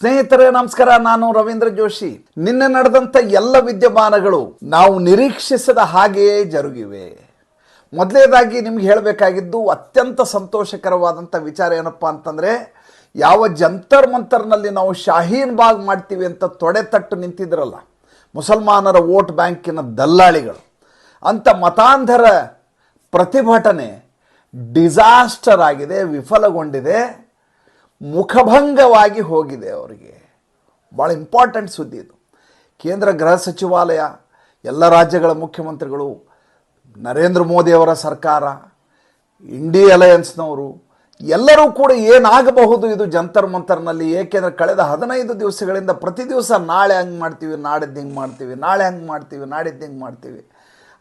ಸ್ನೇಹಿತರೆ, ನಮಸ್ಕಾರ. ನಾನು ರವೀಂದ್ರ ಜೋಶಿ. ನಿನ್ನೆ ನಡೆದಂಥ ಎಲ್ಲ ವಿದ್ಯಮಾನಗಳು ನಾವು ನಿರೀಕ್ಷಿಸದ ಹಾಗೆಯೇ ಜರುಗಿವೆ. ಮೊದಲೇದಾಗಿ ನಿಮ್ಗೆ ಹೇಳಬೇಕಾಗಿದ್ದು, ಅತ್ಯಂತ ಸಂತೋಷಕರವಾದಂಥ ವಿಚಾರ ಏನಪ್ಪ ಅಂತಂದರೆ, ಯಾವ ಜಂತರ್ ಮಂತರ್ನಲ್ಲಿ ನಾವು ಶಾಹೀನ್ ಬಾಗ್ ಮಾಡ್ತೀವಿ ಅಂತ ತೊಡೆ ತಟ್ಟು ನಿಂತಿದ್ರಲ್ಲ, ಮುಸಲ್ಮಾನರ ವೋಟ್ ಬ್ಯಾಂಕಿನ ದಲ್ಲಾಳಿಗಳು ಅಂತ ಮತಾಂಧರ ಪ್ರತಿಭಟನೆ ಡಿಸಾಸ್ಟರ್ ಆಗಿದೆ, ವಿಫಲಗೊಂಡಿದೆ. ಮುಖಭಂಗವಾಗಿ ಹೋಗಿದೆ ಅವರಿಗೆ. ಭಾಳ ಇಂಪಾರ್ಟೆಂಟ್ ಸುದ್ದಿ ಇದು. ಕೇಂದ್ರ ಗೃಹ ಸಚಿವಾಲಯ, ಎಲ್ಲ ರಾಜ್ಯಗಳ ಮುಖ್ಯಮಂತ್ರಿಗಳು, ನರೇಂದ್ರ ಮೋದಿಯವರ ಸರ್ಕಾರ ಇಂಡಿ ಅಲಯನ್ಸ್ನವರು ಎಲ್ಲರೂ ಕೂಡ ಏನಾಗಬಹುದು ಇದು ಜಂತರ್ ಮಂತರ್ನಲ್ಲಿ, ಏಕೆಂದರೆ ಕಳೆದ ಹದಿನೈದು ದಿವಸಗಳಿಂದ ಪ್ರತಿ ದಿವಸ ನಾಳೆ ಹಂಗೆ ಮಾಡ್ತೀವಿ, ನಾಡಿದ್ದು ಹಿಂಗೆ ಮಾಡ್ತೀವಿ, ನಾಳೆ ಹಂಗೆ ಮಾಡ್ತೀವಿ, ನಾಡಿದ್ದು ಹಿಂಗೆ ಮಾಡ್ತೀವಿ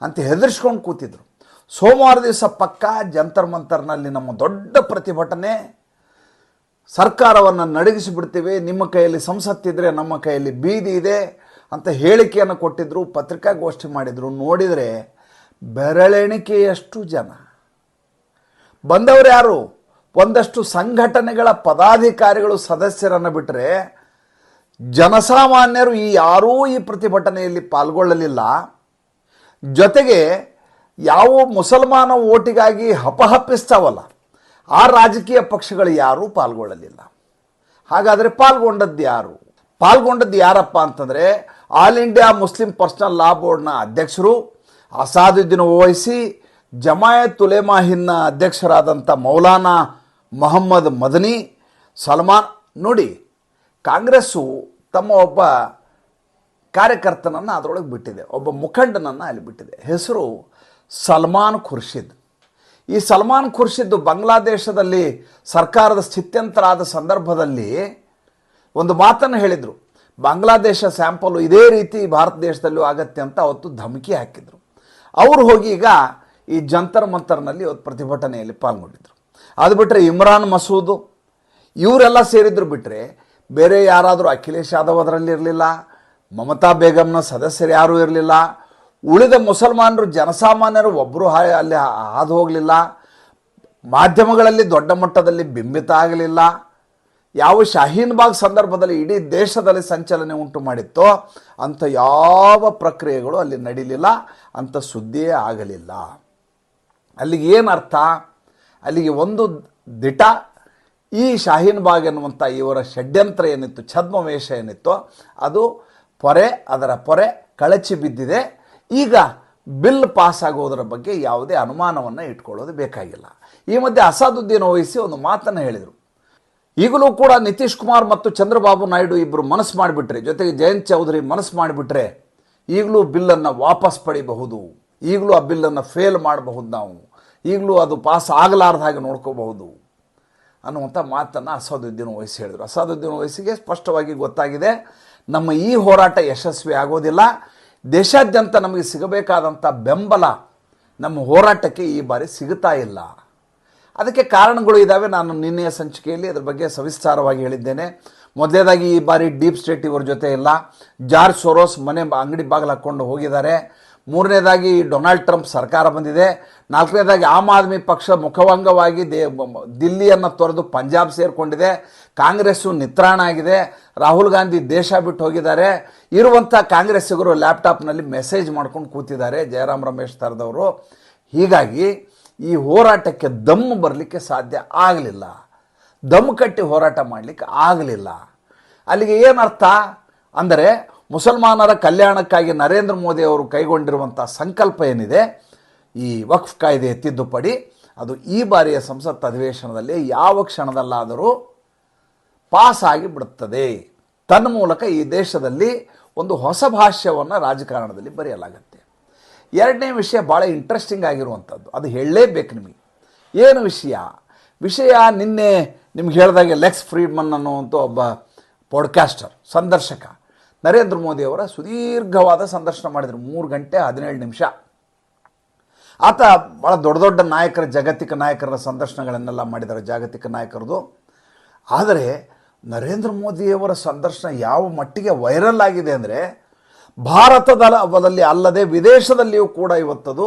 ಅಂತ ಹೆದರ್ಸ್ಕೊಂಡು ಕೂತಿದ್ರು. ಸೋಮವಾರ ದಿವಸ ಪಕ್ಕ ಜಂತರ್ ಮಂತರ್ನಲ್ಲಿ ನಮ್ಮ ದೊಡ್ಡ ಪ್ರತಿಭಟನೆ ಸರ್ಕಾರವನ್ನು ನಡಗಿಸಿ ಬಿಡ್ತೀವಿ ನಿಮ್ಮ ಕೈಯಲ್ಲಿ ಸಂಸತ್ತಿದ್ರೆ ನಮ್ಮ ಕೈಯಲ್ಲಿ ಬೀದಿ ಇದೆ ಅಂತ ಹೇಳಿಕೆಯನ್ನು ಕೊಟ್ಟಿದ್ದರು ಪತ್ರಿಕಾಗೋಷ್ಠಿ ಮಾಡಿದರು. ನೋಡಿದರೆ ಬೆರಳೆಣಿಕೆಯಷ್ಟು ಜನ. ಬಂದವರು ಯಾರು? ಒಂದಷ್ಟು ಸಂಘಟನೆಗಳ ಪದಾಧಿಕಾರಿಗಳು, ಸದಸ್ಯರನ್ನು ಬಿಟ್ಟರೆ ಜನಸಾಮಾನ್ಯರು ಈ ಯಾರೂ ಈ ಪ್ರತಿಭಟನೆಯಲ್ಲಿ ಪಾಲ್ಗೊಳ್ಳಲಿಲ್ಲ. ಜೊತೆಗೆ ಯಾವ ಮುಸಲ್ಮಾನ ಓಟಿಗಾಗಿ ಹಪಹಪಿಸ್ತಾವಲ್ಲ. ಆ ರಾಜಕೀಯ ಪಕ್ಷಗಳು ಯಾರೂ ಪಾಲ್ಗೊಳ್ಳಲಿಲ್ಲ. ಹಾಗಾದರೆ ಪಾಲ್ಗೊಂಡದ್ದು ಯಾರು? ಪಾಲ್ಗೊಂಡದ್ದು ಯಾರಪ್ಪ ಅಂತಂದರೆ all India Muslim personal law ಬೋರ್ಡ್ನ ಅಧ್ಯಕ್ಷರು ಅಸಾದುದ್ದೀನ್ ಓವೈಸಿ, ಜಮಾಯತ್ ಉಲೇಮಾಹಿನ್ನ ಅಧ್ಯಕ್ಷರಾದಂಥ ಮೌಲಾನಾ ಮೊಹಮ್ಮದ್ ಮದನಿ, ಸಲ್ಮಾನ್. ನೋಡಿ, ಕಾಂಗ್ರೆಸ್ಸು ತಮ್ಮ ಒಬ್ಬ ಕಾರ್ಯಕರ್ತನನ್ನು ಅದರೊಳಗೆ ಬಿಟ್ಟಿದೆ. ಒಬ್ಬ ಮುಖಂಡನನ್ನು ಅಲ್ಲಿ ಬಿಟ್ಟಿದೆ. ಹೆಸರು ಸಲ್ಮಾನ್ ಖುರ್ಷಿದ್. ಈ ಸಲ್ಮಾನ್ ಖುರ್ಷಿದ್ದು ಬಾಂಗ್ಲಾದೇಶದಲ್ಲಿ ಸರ್ಕಾರದ ಸ್ಥಿತ್ಯಂತರಾದ ಸಂದರ್ಭದಲ್ಲಿ ಒಂದು ಮಾತನ್ನು ಹೇಳಿದರು. ಬಾಂಗ್ಲಾದೇಶ ಸ್ಯಾಂಪಲು ಇದೇ ರೀತಿ ಭಾರತ ದೇಶದಲ್ಲೂ ಆಗತ್ತೆ ಅಂತ ಅವತ್ತು ಧಮಕಿ ಹಾಕಿದರು. ಅವರು ಹೋಗಿ ಈಗ ಈ ಜಂತರ್ ಮಂತರ್ನಲ್ಲಿ ಅವತ್ತು ಪ್ರತಿಭಟನೆಯಲ್ಲಿ ಪಾಲ್ಗೊಂಡಿದ್ದರು ಅದು ಬಿಟ್ಟರೆ ಇಮ್ರಾನ್ ಮಸೂದು, ಇವರೆಲ್ಲ ಸೇರಿದ್ರು ಬಿಟ್ಟರೆ ಬೇರೆ ಯಾರಾದರೂ ಅಖಿಲೇಶ್ ಯಾದವ್ ಅದರಲ್ಲಿ ಇರಲಿಲ್ಲ ಮಮತಾ ಬೇಗಮ್ನ ಸದಸ್ಯರು ಯಾರೂ ಇರಲಿಲ್ಲ ಉಳಿದ ಮುಸಲ್ಮಾನರು ಜನಸಾಮಾನ್ಯರು ಒಬ್ಬರು ಅಲ್ಲಿ ಹಾದು ಹೋಗಲಿಲ್ಲ. ಮಾಧ್ಯಮಗಳಲ್ಲಿ ದೊಡ್ಡ ಮಟ್ಟದಲ್ಲಿ ಬಿಂಬಿತ ಆಗಲಿಲ್ಲ. ಯಾವ ಶಾಹೀನ್ ಬಾಗ್ ಸಂದರ್ಭದಲ್ಲಿ ಇಡೀ ದೇಶದಲ್ಲಿ ಸಂಚಲನೆ ಉಂಟು ಮಾಡಿತ್ತೋ ಅಂಥ ಯಾವ ಪ್ರಕ್ರಿಯೆಗಳು ಅಲ್ಲಿ ನಡೀಲಿಲ್ಲ. ಅಂಥ ಸುದ್ದಿಯೇ ಆಗಲಿಲ್ಲ. ಅಲ್ಲಿಗೆ ಏನು ಅರ್ಥ? ಅಲ್ಲಿಗೆ ಒಂದು ದಿಟ ಈ ಶಾಹೀನ್ ಬಾಗ್ ಎನ್ನುವಂಥ ಇವರ ಷಡ್ಯಂತ್ರ ಏನಿತ್ತು, ಛದ್ಮವೇಷ ಏನಿತ್ತು ಅದು ಪೊರೆ, ಅದರ ಪೊರೆ ಕಳಚಿ ಬಿದ್ದಿದೆ. ಈಗ ಬಿಲ್ ಪಾಸ್ ಆಗೋದರ ಬಗ್ಗೆ ಯಾವುದೇ ಅನುಮಾನವನ್ನು ಇಟ್ಕೊಳ್ಳೋದು ಬೇಕಾಗಿಲ್ಲ. ಈ ಮಧ್ಯೆ ಅಸಾದುದ್ದೀನ್ ವಹಿಸಿ ಒಂದು ಮಾತನ್ನು ಹೇಳಿದರು. ಈಗಲೂ ಕೂಡ ನಿತೀಶ್ ಕುಮಾರ್ ಮತ್ತು ಚಂದ್ರಬಾಬು ನಾಯ್ಡು ಇಬ್ಬರು ಮನಸ್ಸು ಮಾಡಿಬಿಟ್ರೆ, ಜೊತೆಗೆ ಜಯಂತ್ ಚೌಧರಿ ಮನಸ್ಸು ಮಾಡಿಬಿಟ್ರೆ ಈಗಲೂ ಬಿಲ್ಲನ್ನು ವಾಪಸ್ ಪಡಿಬಹುದು. ಈಗಲೂ ಆ ಬಿಲ್ಲನ್ನು ಫೇಲ್ ಮಾಡಬಹುದು ನಾವು. ಈಗಲೂ ಅದು ಪಾಸ್ ಆಗಲಾರ್ದ ಹಾಗೆ ನೋಡ್ಕೋಬಹುದು ಅನ್ನುವಂಥ ಮಾತನ್ನು ಅಸಾದುದ್ದೀನ್ ವಹಿಸಿ ಹೇಳಿದರು. ಅಸಾದುದ್ದೀನ್ ವಯಸ್ಸಿಗೆ ಸ್ಪಷ್ಟವಾಗಿ ಗೊತ್ತಾಗಿದೆ, ನಮ್ಮ ಈ ಹೋರಾಟ ಯಶಸ್ವಿ ಆಗೋದಿಲ್ಲ. ದೇಶಾದ್ಯಂತ ನಮಗೆ ಸಿಗಬೇಕಾದಂಥ ಬೆಂಬಲ ನಮ್ಮ ಹೋರಾಟಕ್ಕೆ ಈ ಬಾರಿ ಸಿಗುತ್ತಾ ಇಲ್ಲ. ಅದಕ್ಕೆ ಕಾರಣಗಳು ಇದ್ದಾವೆ ನಾನು ನಿನ್ನೆಯ ಸಂಚಿಕೆಯಲ್ಲಿ ಅದ್ರ ಬಗ್ಗೆ ಸವಿಸ್ತಾರವಾಗಿ ಹೇಳಿದ್ದೇನೆ. ಮೊದಲೇದಾಗಿ ಈ ಬಾರಿ ಡೀಪ್ ಸ್ಟೇಟ್ ಇವರ ಜೊತೆ ಇಲ್ಲ. ಜಾರ್ಜ್ ಸೊರೋಸ್ ಮನೆ ಅಂಗಡಿ ಬಾಗಿಲು ಹಾಕ್ಕೊಂಡು ಹೋಗಿದ್ದಾರೆ. ಮೂರನೇದಾಗಿ ಡೊನಾಲ್ಡ್ ಟ್ರಂಪ್ ಸರ್ಕಾರ ಬಂದಿದೆ. ನಾಲ್ಕನೇದಾಗಿ ಆಮ್ ಆದ್ಮಿ ಪಕ್ಷ ಮುಖಭಂಗವಾಗಿ ದೇ ದಿಲ್ಲಿಯನ್ನು ತೊರೆದು ಪಂಜಾಬ್ ಸೇರಿಕೊಂಡಿದೆ. ಕಾಂಗ್ರೆಸ್ಸು ನಿತ್ರಾಣ ಆಗಿದೆ. ರಾಹುಲ್ ಗಾಂಧಿ ದೇಶ ಬಿಟ್ಟು ಹೋಗಿದ್ದಾರೆ. ಇರುವಂಥ ಕಾಂಗ್ರೆಸ್ಸಿಗರು ಲ್ಯಾಪ್ಟಾಪ್ನಲ್ಲಿ ಮೆಸೇಜ್ ಮಾಡ್ಕೊಂಡು ಕೂತಿದ್ದಾರೆ ಜಯರಾಮ್ ರಮೇಶ್ ತರದವರು ಹೀಗಾಗಿ ಈ ಹೋರಾಟಕ್ಕೆ ದಮ್ಮು ಬರಲಿಕ್ಕೆ ಸಾಧ್ಯ ಆಗಲಿಲ್ಲ. ದಮ್ಮು ಕಟ್ಟಿ ಹೋರಾಟ ಮಾಡಲಿಕ್ಕೆ ಆಗಲಿಲ್ಲ. ಅಲ್ಲಿಗೆ ಏನರ್ಥ? ಅಂದರೆ ಮುಸಲ್ಮಾನರ ಕಲ್ಯಾಣಕ್ಕಾಗಿ ನರೇಂದ್ರ ಮೋದಿ ಅವರು ಕೈಗೊಂಡಿರುವಂಥ ಸಂಕಲ್ಪ ಏನಿದೆ, ಈ ವಕ್ಫ್ ಕಾಯ್ದೆ ತಿದ್ದುಪಡಿ, ಅದು ಈ ಬಾರಿಯ ಸಂಸತ್ ಅಧಿವೇಶನದಲ್ಲಿ ಯಾವ ಕ್ಷಣದಲ್ಲಾದರೂ ಪಾಸ್ ಆಗಿ ಬಿಡುತ್ತದೆ ತನ್ನ ಮೂಲಕ ಈ ದೇಶದಲ್ಲಿ ಒಂದು ಹೊಸ ಭಾಷ್ಯವನ್ನು ರಾಜಕಾರಣದಲ್ಲಿ ಬರೆಯಲಾಗುತ್ತೆ. ಎರಡನೇ ವಿಷಯ ಭಾಳ ಇಂಟ್ರೆಸ್ಟಿಂಗ್ ಆಗಿರುವಂಥದ್ದು ಅದು ಹೇಳಲೇಬೇಕು ನಿಮಗೆ. ಏನು ವಿಷಯ? ವಿಷಯ ನಿನ್ನೆ ನಿಮ್ಗೆ ಹೇಳಿದಾಗೆ ಲೆಕ್ಸ್ ಫ್ರೀಡ್ಮನ್ ಅನ್ನುವಂಥ ಒಬ್ಬ ಪಾಡ್ಕಾಸ್ಟರ್ ಸಂದರ್ಶಕ. ನರೇಂದ್ರ ಮೋದಿಯವರ ಸುದೀರ್ಘವಾದ ಸಂದರ್ಶನ ಮಾಡಿದರು. ಮೂರು ಗಂಟೆ ಹದಿನೇಳು ನಿಮಿಷ. ಆತ ಭಾಳ ದೊಡ್ಡ ದೊಡ್ಡ ನಾಯಕರ, ಜಾಗತಿಕ ನಾಯಕರ ಸಂದರ್ಶನಗಳನ್ನೆಲ್ಲ ಮಾಡಿದ್ದಾರೆ, ಜಾಗತಿಕ ನಾಯಕರದು. ಆದರೆ ನರೇಂದ್ರ ಮೋದಿಯವರ ಸಂದರ್ಶನ ಯಾವ ಮಟ್ಟಿಗೆ ವೈರಲ್ ಆಗಿದೆ ಅಂದರೆ ಭಾರತದಲ್ಲಿ ಅಲ್ಲದೆ ವಿದೇಶದಲ್ಲಿಯೂ ಕೂಡ ಇವತ್ತದು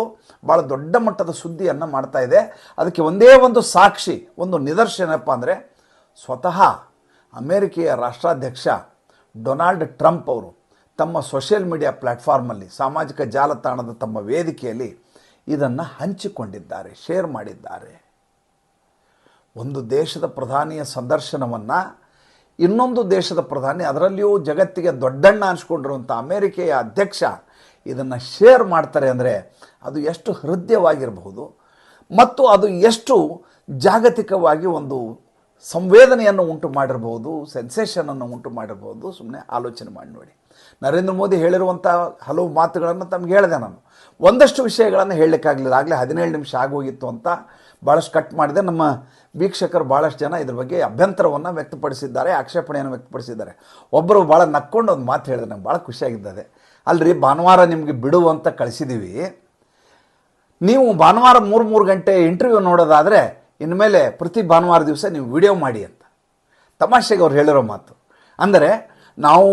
ಭಾಳ ದೊಡ್ಡ ಮಟ್ಟದ ಸುದ್ದಿಯನ್ನು ಮಾಡ್ತಾ ಇದೆ. ಅದಕ್ಕೆ ಒಂದೇ ಒಂದು ಸಾಕ್ಷಿ, ಒಂದು ನಿದರ್ಶನಪ್ಪ ಅಂದರೆ, ಸ್ವತಃ ಅಮೇರಿಕೆಯ ರಾಷ್ಟ್ರಾಧ್ಯಕ್ಷ ಡೊನಾಲ್ಡ್ ಟ್ರಂಪ್ ಅವರು ತಮ್ಮ ಸೋಷಿಯಲ್ ಮೀಡಿಯಾ ಪ್ಲ್ಯಾಟ್ಫಾರ್ಮಲ್ಲಿ ಸಾಮಾಜಿಕ ಜಾಲತಾಣದ ತಮ್ಮ ವೇದಿಕೆಯಲ್ಲಿ ಇದನ್ನು ಹಂಚಿಕೊಂಡಿದ್ದಾರೆ, ಶೇರ್ ಮಾಡಿದ್ದಾರೆ. ಒಂದು ದೇಶದ ಪ್ರಧಾನಿಯ ಸಂದರ್ಶನವನ್ನು ಇನ್ನೊಂದು ದೇಶದ ಪ್ರಧಾನಿ ಅದರಲ್ಲಿಯೂ ಜಗತ್ತಿಗೆ ದೊಡ್ಡಣ್ಣ ಅನಿಸ್ಕೊಂಡಿರುವಂಥ ಅಮೇರಿಕೆಯ ಅಧ್ಯಕ್ಷ ಇದನ್ನು ಶೇರ್ ಮಾಡ್ತಾರೆ ಅಂದರೆ ಅದು ಎಷ್ಟು ಹೃದಯವಾಗಿರಬಹುದು, ಮತ್ತು ಅದು ಎಷ್ಟು ಜಾಗತಿಕವಾಗಿ ಒಂದು ಸಂವೇದನೆಯನ್ನು ಉಂಟು ಮಾಡಿರ್ಬೋದು ಸೆನ್ಸೇಷನನ್ನು ಉಂಟು ಮಾಡಿರ್ಬೋದು ಸುಮ್ಮನೆ ಆಲೋಚನೆ ಮಾಡಿ ನೋಡಿ. ನರೇಂದ್ರ ಮೋದಿ ಹೇಳಿರುವಂಥ ಹಲವು ಮಾತುಗಳನ್ನು ತಮಗೆ ಹೇಳಿದೆ ನಾನು. ಒಂದಷ್ಟು ವಿಷಯಗಳನ್ನು ಹೇಳಲಿಕ್ಕಾಗಲಿಲ್ಲ. ಆಗಲೇ ಹದಿನೇಳು ನಿಮಿಷ ಆಗೋಗಿತ್ತು ಅಂತ ಭಾಳಷ್ಟು ಕಟ್ ಮಾಡಿದೆ. ನಮ್ಮ ವೀಕ್ಷಕರು ಭಾಳಷ್ಟು ಜನ ಇದ್ರ ಬಗ್ಗೆ ಅಭ್ಯಂತರವನ್ನು ವ್ಯಕ್ತಪಡಿಸಿದ್ದಾರೆ, ಆಕ್ಷೇಪಣೆಯನ್ನು ವ್ಯಕ್ತಪಡಿಸಿದ್ದಾರೆ. ಒಬ್ಬರು ಭಾಳ ನಕ್ಕೊಂಡು ಒಂದು ಮಾತು ಹೇಳಿದೆ, ನಂಗೆ ಭಾಳ ಖುಷಿಯಾಗಿದ್ದದೆ ಅಲ್ರಿ, ಭಾನುವಾರ ನಿಮಗೆ ಬಿಡು ಅಂತ ಕಳಿಸಿದ್ದೀವಿ ನೀವು ಭಾನುವಾರ ಮೂರು ಮೂರು ಗಂಟೆ ಇಂಟರ್ವ್ಯೂ ನೋಡೋದಾದರೆ ಇನ್ಮೇಲೆ ಪ್ರತಿ ಭಾನುವಾರ ದಿವಸ ನೀವು ವಿಡಿಯೋ ಮಾಡಿ ಅಂತ. ತಮಾಷೆಗೆ ಅವ್ರು ಹೇಳಿರೋ ಮಾತು. ಅಂದರೆ ನಾವು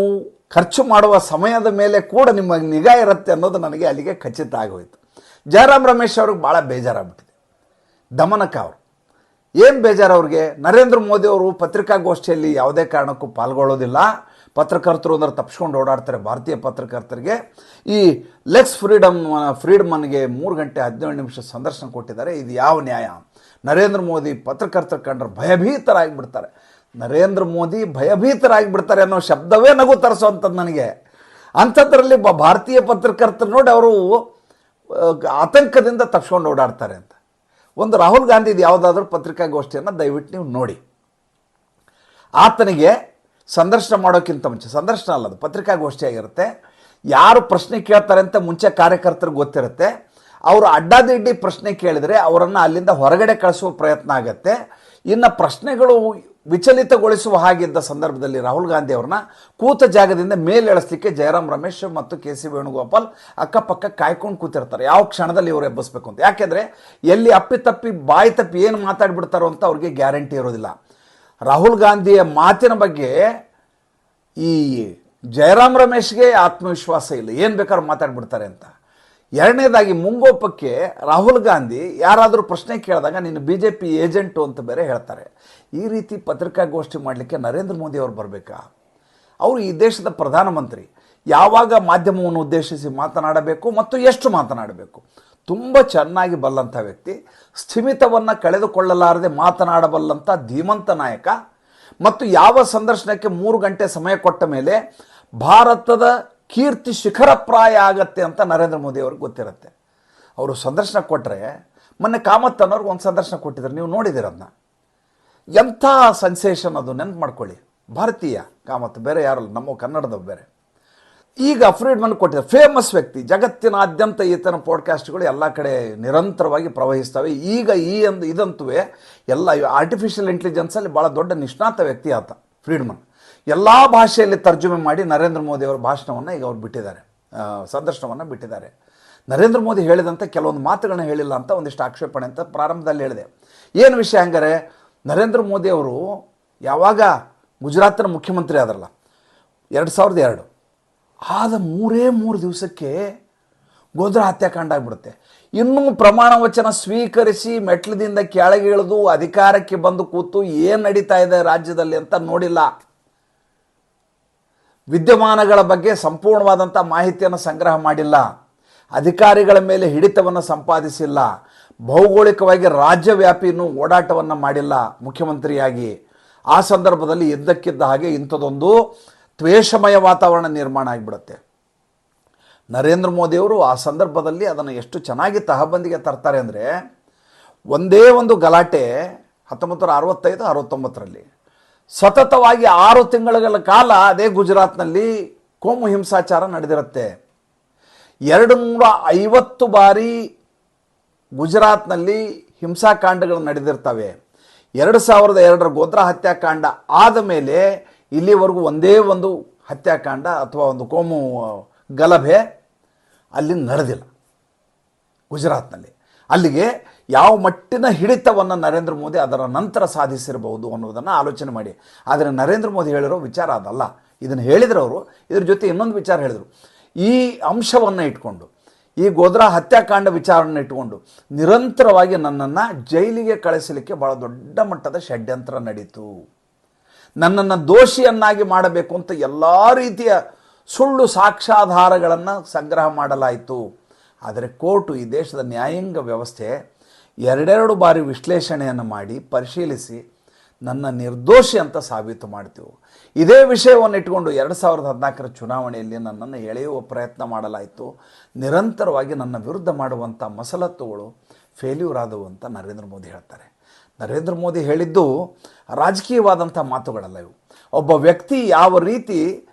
ಖರ್ಚು ಮಾಡುವ ಸಮಯದ ಮೇಲೆ ಕೂಡ ನಿಮಗೆ ನಿಗಾ ಇರುತ್ತೆ ಅನ್ನೋದು ನನಗೆ ಅಲ್ಲಿಗೆ ಖಚಿತ ಆಗೋಯ್ತು. ಜಯರಾಮ್ ರಮೇಶ್ ಅವ್ರಿಗೆ ಭಾಳ ಬೇಜಾರಾಗ್ಬಿಟ್ಟಿದೆ. ದಮನಕ ಅವರು. ಏನು ಬೇಜಾರು ಅವ್ರಿಗೆ? ನರೇಂದ್ರ ಮೋದಿ ಅವರು ಪತ್ರಿಕಾಗೋಷ್ಠಿಯಲ್ಲಿ ಯಾವುದೇ ಕಾರಣಕ್ಕೂ ಪಾಲ್ಗೊಳ್ಳೋದಿಲ್ಲ. ಪತ್ರಕರ್ತರು ಅಂದ್ರೆ ತಪ್ಪಿಸ್ಕೊಂಡು ಓಡಾಡ್ತಾರೆ ಭಾರತೀಯ ಪತ್ರಕರ್ತರಿಗೆ. ಈ ಲೆಕ್ಸ್ ಫ್ರೀಡಮ್ ಫ್ರೀಡಮನ್ಗೆ ಮೂರು ಗಂಟೆ ಹದಿನೇಳು ನಿಮಿಷ ಸಂದರ್ಶನ ಕೊಟ್ಟಿದ್ದಾರೆ. ಇದು ಯಾವ ನ್ಯಾಯ ನರೇಂದ್ರ ಮೋದಿ ಪತ್ರಕರ್ತರು ಕಂಡ್ರೆ ಭಯಭೀತರಾಗಿಬಿಡ್ತಾರೆ. ನರೇಂದ್ರ ಮೋದಿ ಭಯಭೀತರಾಗಿಬಿಡ್ತಾರೆ ಅನ್ನೋ ಶಬ್ದವೇ ನಗು ತರಿಸೋವಂಥದ್ದು ನನಗೆ. ಅಂಥದ್ರಲ್ಲಿ ಭಾರತೀಯ ಪತ್ರಕರ್ತರು ನೋಡಿ ಅವರು ಆತಂಕದಿಂದ ತಪ್ಸ್ಕೊಂಡು ಓಡಾಡ್ತಾರೆ ಅಂತ. ಒಂದು ರಾಹುಲ್ ಗಾಂಧಿದು ಯಾವುದಾದ್ರೂ ಪತ್ರಿಕಾಗೋಷ್ಠಿಯನ್ನು ದಯವಿಟ್ಟು ನೀವು ನೋಡಿ. ಆತನಿಗೆ ಸಂದರ್ಶನ ಮಾಡೋಕ್ಕಿಂತ ಮುಂಚೆ, ಸಂದರ್ಶನ ಅಲ್ಲ ಅದು ಯಾರು ಪ್ರಶ್ನೆ ಕೇಳ್ತಾರೆ ಅಂತ ಮುಂಚೆ ಕಾರ್ಯಕರ್ತರಿಗೆ ಗೊತ್ತಿರುತ್ತೆ. ಅವರು ಅಡ್ಡಾದಿಡ್ಡಿ ಪ್ರಶ್ನೆ ಕೇಳಿದರೆ ಅವರನ್ನು ಅಲ್ಲಿಂದ ಹೊರಗಡೆ ಕಳಿಸುವ ಪ್ರಯತ್ನ ಆಗತ್ತೆ. ಇನ್ನು ಪ್ರಶ್ನೆಗಳು ವಿಚಲಿತಗೊಳಿಸುವ ಹಾಗಿದ್ದ ಸಂದರ್ಭದಲ್ಲಿ ರಾಹುಲ್ ಗಾಂಧಿ ಅವ್ರನ್ನ ಕೂತ ಜಾಗದಿಂದ ಮೇಲೆಳಿಸ್ಲಿಕ್ಕೆ ಜಯರಾಮ್ ರಮೇಶ್ ಮತ್ತು ಕೆ ಸಿ ವೇಣುಗೋಪಾಲ್ ಅಕ್ಕಪಕ್ಕ ಕಾಯ್ಕೊಂಡು ಕೂತಿರ್ತಾರೆ. ಯಾವ ಕ್ಷಣದಲ್ಲಿ ಇವರು ಎಬ್ಬಿಸ್ಬೇಕು ಅಂತ. ಯಾಕೆಂದರೆ ಎಲ್ಲಿ ಅಪ್ಪಿತಪ್ಪಿ ಬಾಯಿ ತಪ್ಪಿ ಏನು ಮಾತಾಡ್ಬಿಡ್ತಾರೋ ಅಂತ ಅವ್ರಿಗೆ ಗ್ಯಾರಂಟಿ ಇರೋದಿಲ್ಲ. ರಾಹುಲ್ ಗಾಂಧಿಯ ಮಾತಿನ ಬಗ್ಗೆ ಈ ಜಯರಾಮ್ ರಮೇಶ್ಗೆ ಆತ್ಮವಿಶ್ವಾಸ ಇಲ್ಲ. ಏನು ಬೇಕಾದ್ರೂ ಮಾತಾಡ್ಬಿಡ್ತಾರೆ ಅಂತ. ಎರಡನೇದಾಗಿ ಮುಂಗೋಪಕ್ಕೆ ರಾಹುಲ್ ಗಾಂಧಿ ಯಾರಾದರೂ ಪ್ರಶ್ನೆ ಕೇಳಿದಾಗ ನೀನು ಬಿ ಜೆ ಪಿ ಏಜೆಂಟು ಅಂತ ಬೇರೆ ಹೇಳ್ತಾರೆ. ಈ ರೀತಿ ಪತ್ರಿಕಾಗೋಷ್ಠಿ ಮಾಡಲಿಕ್ಕೆ ನರೇಂದ್ರ ಮೋದಿ ಅವರು ಬರಬೇಕಾ? ಅವರು ಈ ದೇಶದ ಪ್ರಧಾನಮಂತ್ರಿ. ಯಾವಾಗ ಮಾಧ್ಯಮವನ್ನು ಉದ್ದೇಶಿಸಿ ಮಾತನಾಡಬೇಕು ಮತ್ತು ಎಷ್ಟು ಮಾತನಾಡಬೇಕು? ತುಂಬ ಚೆನ್ನಾಗಿ ಬಲ್ಲಂಥ ವ್ಯಕ್ತಿ. ಸ್ಥಿಮಿತವನ್ನು ಕಳೆದುಕೊಳ್ಳಲಾರದೆ ಮಾತನಾಡಬಲ್ಲಂಥ ಧೀಮಂತ ನಾಯಕ. ಮತ್ತು ಯಾವ ಸಂದರ್ಶನಕ್ಕೆ ಮೂರು ಗಂಟೆ ಸಮಯ ಕೊಟ್ಟ ಮೇಲೆ ಭಾರತದ ಕೀರ್ತಿ ಶಿಖರಪ್ರಾಯ ಆಗತ್ತೆ ಅಂತ ನರೇಂದ್ರ ಮೋದಿ ಅವ್ರಿಗೆ ಗೊತ್ತಿರುತ್ತೆ. ಅವರು ಸಂದರ್ಶನ ಕೊಟ್ಟರೆ ಮೊನ್ನೆ ಕಾಮತ್ ಅನ್ನೋರ್ಗೆ ಒಂದು ಸಂದರ್ಶನ ಕೊಟ್ಟಿದ್ರು. ನೀವು ನೋಡಿದಿರದನ್ನ ಎಂಥ ಸೆನ್ಸೇಷನ್ ಅದು, ನೆನ್ಪು ಮಾಡ್ಕೊಳ್ಳಿ. ಭಾರತೀಯ ಕಾಮತ್ ಬೇರೆ ಯಾರಲ್ಲ ನಮ್ಮ ಕನ್ನಡದವ್ರು ಬೇರೆ. ಈಗ ಫ್ರೀಡ್ಮನ್ ಕೊಟ್ಟಿದ್ದಾರೆ ಫೇಮಸ್ ವ್ಯಕ್ತಿ, ಜಗತ್ತಿನಾದ್ಯಂತ ಈತನ ಪಾಡ್ಕಾಸ್ಟ್ಗಳು ಎಲ್ಲ ಕಡೆ ನಿರಂತರವಾಗಿ ಪ್ರವಹಿಸ್ತವೆ. ಈಗ ಈ ಒಂದು ಇದಂತೂ ಎಲ್ಲ ಆರ್ಟಿಫಿಷಿಯಲ್ ಇಂಟೆಲಿಜೆನ್ಸಲ್ಲಿ ಭಾಳ ದೊಡ್ಡ ನಿಷ್ಣಾತ ವ್ಯಕ್ತಿ ಆತ, ಫ್ರೀಡ್ಮನ್. ಎಲ್ಲ ಭಾಷೆಯಲ್ಲಿ ತರ್ಜುಮೆ ಮಾಡಿ ನರೇಂದ್ರ ಮೋದಿ ಅವರ ಭಾಷಣವನ್ನು ಈಗ ಅವ್ರು ಬಿಟ್ಟಿದ್ದಾರೆ. ಸಂದರ್ಶನವನ್ನು ಬಿಟ್ಟಿದ್ದಾರೆ. ನರೇಂದ್ರ ಮೋದಿ ಹೇಳಿದಂಥ ಕೆಲವೊಂದು ಮಾತುಗಳನ್ನ ಹೇಳಿಲ್ಲ ಅಂತ ಒಂದಿಷ್ಟು ಆಕ್ಷೇಪಣೆ ಅಂತ ಪ್ರಾರಂಭದಲ್ಲಿ ಹೇಳಿದೆ. ಏನು ವಿಷಯ ಹಂಗಾರೆ, ನರೇಂದ್ರ ಮೋದಿ ಅವರು ಯಾವಾಗ ಗುಜರಾತ್ನ ಮುಖ್ಯಮಂತ್ರಿ ಆದ್ರಲ್ಲ, ಎರಡು ಸಾವಿರದ ಎರಡು, ಆದ ಮೂರೇ ಮೂರು ದಿವಸಕ್ಕೆ ಗೋದ್ರ ಹತ್ಯಾಕಾಂಡ ಆಗಿಬಿಡುತ್ತೆ. ಇನ್ನೂ ಪ್ರಮಾಣ ವಚನ ಸ್ವೀಕರಿಸಿ ಮೆಟ್ಲದಿಂದ ಕೆಳಗೆ ಇಳಿದು ಅಧಿಕಾರಕ್ಕೆ ಬಂದು ಕೂತು ಏನು ನಡೀತಾ ಇದೆ ರಾಜ್ಯದಲ್ಲಿ ಅಂತ ನೋಡಿಲ್ಲ. ವಿದ್ಯಮಾನಗಳ ಬಗ್ಗೆ ಸಂಪೂರ್ಣವಾದಂಥ ಮಾಹಿತಿಯನ್ನು ಸಂಗ್ರಹ ಮಾಡಿಲ್ಲ. ಅಧಿಕಾರಿಗಳ ಮೇಲೆ ಹಿಡಿತವನ್ನು ಸಂಪಾದಿಸಿಲ್ಲ. ಭೌಗೋಳಿಕವಾಗಿ ರಾಜ್ಯವ್ಯಾಪಿಯನ್ನು ಓಡಾಟವನ್ನು ಮಾಡಿಲ್ಲ ಮುಖ್ಯಮಂತ್ರಿಯಾಗಿ. ಆ ಸಂದರ್ಭದಲ್ಲಿ ಇದ್ದಕ್ಕಿದ್ದ ಹಾಗೆ ಇಂಥದ್ದೊಂದು ತ್ವೇಷಮಯ ವಾತಾವರಣ ನಿರ್ಮಾಣ ಆಗಿಬಿಡುತ್ತೆ. ನರೇಂದ್ರ ಮೋದಿಯವರು ಆ ಸಂದರ್ಭದಲ್ಲಿ ಅದನ್ನು ಎಷ್ಟು ಚೆನ್ನಾಗಿ ತಹಬಂದಿಗೆ ತರ್ತಾರೆ ಅಂದರೆ, ಒಂದೇ ಒಂದು ಗಲಾಟೆ ಹತ್ತೊಂಬತ್ತು ನೂರ ಅರವತ್ತೈದು, ಅರವತ್ತೊಂಬತ್ತರಲ್ಲಿ. ಸತತವಾಗಿ ಆರು ತಿಂಗಳುಗಳ ಕಾಲ ಅದೇ ಗುಜರಾತ್ನಲ್ಲಿ ಕೋಮು ಹಿಂಸಾಚಾರ ನಡೆದಿರುತ್ತೆ. ಎರಡು ನೂರ ಐವತ್ತು ಬಾರಿ ಗುಜರಾತ್ನಲ್ಲಿ ಹಿಂಸಾಕಾಂಡಗಳು ನಡೆದಿರ್ತವೆ. ಎರಡು ಸಾವಿರದ ಎರಡರ ಗೋತ್ರ ಹತ್ಯಾಕಾಂಡ ಆದ ಮೇಲೆ ಇಲ್ಲಿವರೆಗೂ ಒಂದೇ ಒಂದು ಹತ್ಯಾಕಾಂಡ ಅಥವಾ ಒಂದು ಕೋಮು ಗಲಭೆ ಅಲ್ಲಿ ನಡೆದಿಲ್ಲ ಗುಜರಾತ್ನಲ್ಲಿ. ಅಲ್ಲಿಗೆ ಯಾವ ಮಟ್ಟಿನ ಹಿಡಿತವನ್ನು ನರೇಂದ್ರ ಮೋದಿ ಅದರ ನಂತರ ಸಾಧಿಸಿರಬಹುದು ಅನ್ನೋದನ್ನು ಆಲೋಚನೆ ಮಾಡಿ. ಆದರೆ ನರೇಂದ್ರ ಮೋದಿ ಹೇಳಿರೋ ವಿಚಾರ ಅದಲ್ಲ. ಇದನ್ನು ಹೇಳಿದ್ರು ಅವರು. ಇದ್ರ ಜೊತೆ ಇನ್ನೊಂದು ವಿಚಾರ ಹೇಳಿದರು. ಈ ಅಂಶವನ್ನು ಇಟ್ಕೊಂಡು, ಈ ಗೋದ್ರಾ ಹತ್ಯಾಕಾಂಡ ವಿಚಾರವನ್ನು ಇಟ್ಕೊಂಡು ನಿರಂತರವಾಗಿ ನನ್ನನ್ನು ಜೈಲಿಗೆ ಕಳಿಸಲಿಕ್ಕೆ ಭಾಳ ದೊಡ್ಡ ಮಟ್ಟದ ಷಡ್ಯಂತ್ರ ನಡೀತು. ನನ್ನನ್ನು ದೋಷಿಯನ್ನಾಗಿ ಮಾಡಬೇಕು ಅಂತ ಎಲ್ಲ ರೀತಿಯ ಸುಳ್ಳು ಸಾಕ್ಷ್ಯಾಧಾರಗಳನ್ನು ಸಂಗ್ರಹ ಮಾಡಲಾಯಿತು. ಆದರೆ ಕೋರ್ಟು ಈ ದೇಶದ ನ್ಯಾಯಾಂಗ ವ್ಯವಸ್ಥೆ ಎರಡೆರಡು ಬಾರಿ ವಿಶ್ಲೇಷಣೆಯನ್ನು ಮಾಡಿ ಪರಿಶೀಲಿಸಿ ನನ್ನ ನಿರ್ದೋಷಿ ಅಂತ ಸಾಬೀತು ಮಾಡ್ತೀವಿ. ಇದೇ ವಿಷಯವನ್ನು ಇಟ್ಕೊಂಡು ಎರಡು ಸಾವಿರದ ಹದಿನಾಲ್ಕರ ಚುನಾವಣೆಯಲ್ಲಿ ನನ್ನನ್ನು ಎಳೆಯುವ ಪ್ರಯತ್ನ ಮಾಡಲಾಯಿತು. ನಿರಂತರವಾಗಿ ನನ್ನ ವಿರುದ್ಧ ಮಾಡುವಂಥ ಮಸಲತ್ತುಗಳು ಫೇಲ್ಯೂರ್ ಆದವು ಅಂತ ನರೇಂದ್ರ ಮೋದಿ ಹೇಳ್ತಾರೆ. ನರೇಂದ್ರ ಮೋದಿ ಹೇಳಿದ್ದು ರಾಜಕೀಯವಾದಂಥ ಮಾತುಗಳಲ್ಲ ಇವು. ಒಬ್ಬ ವ್ಯಕ್ತಿ ಯಾವ ರೀತಿ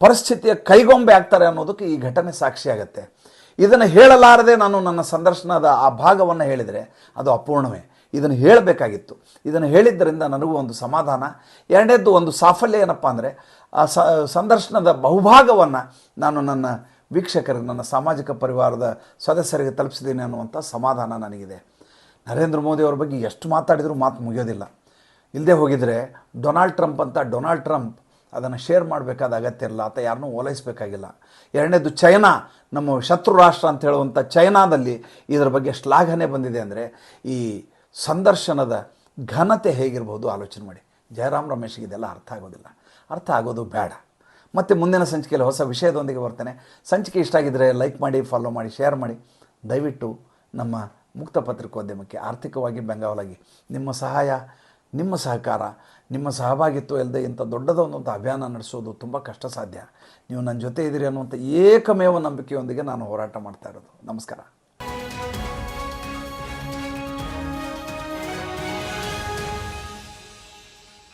ಪರಿಸ್ಥಿತಿಯ ಕೈಗೊಂಬೆ ಆಗ್ತಾರೆ ಅನ್ನೋದಕ್ಕೆ ಈ ಘಟನೆ ಸಾಕ್ಷಿಯಾಗತ್ತೆ ಇದನ್ನು ಹೇಳಲಾರದೆ ನಾನು ನನ್ನ ಸಂದರ್ಶನದ ಆ ಭಾಗವನ್ನು ಹೇಳಿದರೆ ಅದು ಅಪೂರ್ಣವೇ. ಇದನ್ನು ಹೇಳಬೇಕಾಗಿತ್ತು. ಇದನ್ನು ಹೇಳಿದ್ದರಿಂದ ನನಗೂ ಒಂದು ಸಮಾಧಾನ. ಎರಡನೇದ್ದು ಒಂದು ಸಾಫಲ್ಯ ಏನಪ್ಪ ಅಂದರೆ, ಆ ಸಂದರ್ಶನದ ಬಹುಭಾಗವನ್ನು ನಾನು ನನ್ನ ವೀಕ್ಷಕರಿಗೆ ನನ್ನ ಸಾಮಾಜಿಕ ಪರಿವಾರದ ಸದಸ್ಯರಿಗೆ ತಲುಪಿಸಿದ್ದೀನಿ ಅನ್ನುವಂಥ ಸಮಾಧಾನ ನನಗಿದೆ. ನರೇಂದ್ರ ಮೋದಿ ಅವ್ರ ಬಗ್ಗೆ ಎಷ್ಟು ಮಾತಾಡಿದರೂ ಮಾತು ಮುಗಿಯೋದಿಲ್ಲ. ಇಲ್ಲದೆ ಹೋಗಿದರೆ ಡೊನಾಲ್ಡ್ ಟ್ರಂಪ್ ಅಂತ ಡೊನಾಲ್ಡ್ ಟ್ರಂಪ್ ಅದನ್ನು ಶೇರ್ ಮಾಡಬೇಕಾದ ಅಗತ್ಯ ಇರಲ್ಲ. ಅಥವಾ ಯಾರನ್ನೂ ಓಲೈಸಬೇಕಾಗಿಲ್ಲ. ಎರಡನೇದು ಚೈನಾ, ನಮ್ಮ ಶತ್ರು ರಾಷ್ಟ್ರ ಅಂತ ಹೇಳುವಂಥ ಚೈನಾದಲ್ಲಿ ಇದರ ಬಗ್ಗೆ ಶ್ಲಾಘನೆ ಬಂದಿದೆ ಅಂದರೆ ಈ ಸಂದರ್ಶನದ ಘನತೆ ಹೇಗಿರ್ಬೋದು ಆಲೋಚನೆ ಮಾಡಿ. ಜಯರಾಮ್ ರಮೇಶ್ಗೆ ಇದೆಲ್ಲ ಅರ್ಥ ಆಗೋದಿಲ್ಲ. ಅರ್ಥ ಆಗೋದು ಬೇಡ. ಮತ್ತು ಮುಂದಿನ ಸಂಚಿಕೆಯಲ್ಲಿ ಹೊಸ ವಿಷಯದೊಂದಿಗೆ ಬರ್ತೇನೆ. ಸಂಚಿಕೆ ಇಷ್ಟ ಆಗಿದ್ದರೆ ಲೈಕ್ ಮಾಡಿ ಫಾಲೋ ಮಾಡಿ ಶೇರ್ ಮಾಡಿ. ದಯವಿಟ್ಟು ನಮ್ಮ ಮುಕ್ತ ಪತ್ರಿಕೋದ್ಯಮಕ್ಕೆ ಆರ್ಥಿಕವಾಗಿ ಬೆಂಗಾವಲಾಗಿ ನಿಮ್ಮ ಸಹಾಯ ನಿಮ್ಮ ಸಹಕಾರ, ನಿಮ್ಮ ಸಹಭಾಗಿತ್ವ ಇಲ್ಲದೆ ಇಂಥ ದೊಡ್ಡದೊಂದಂಥ ಅಭಿಯಾನ ನಡೆಸೋದು ತುಂಬ ಕಷ್ಟ ಸಾಧ್ಯ. ನೀವು ನನ್ನ ಜೊತೆ ಇದ್ದೀರಿ ಅನ್ನುವಂಥ ಏಕಮೇವ ನಂಬಿಕೆಯೊಂದಿಗೆ ನಾನು ಹೋರಾಟ ಮಾಡ್ತಾ ಇರೋದು. ನಮಸ್ಕಾರ.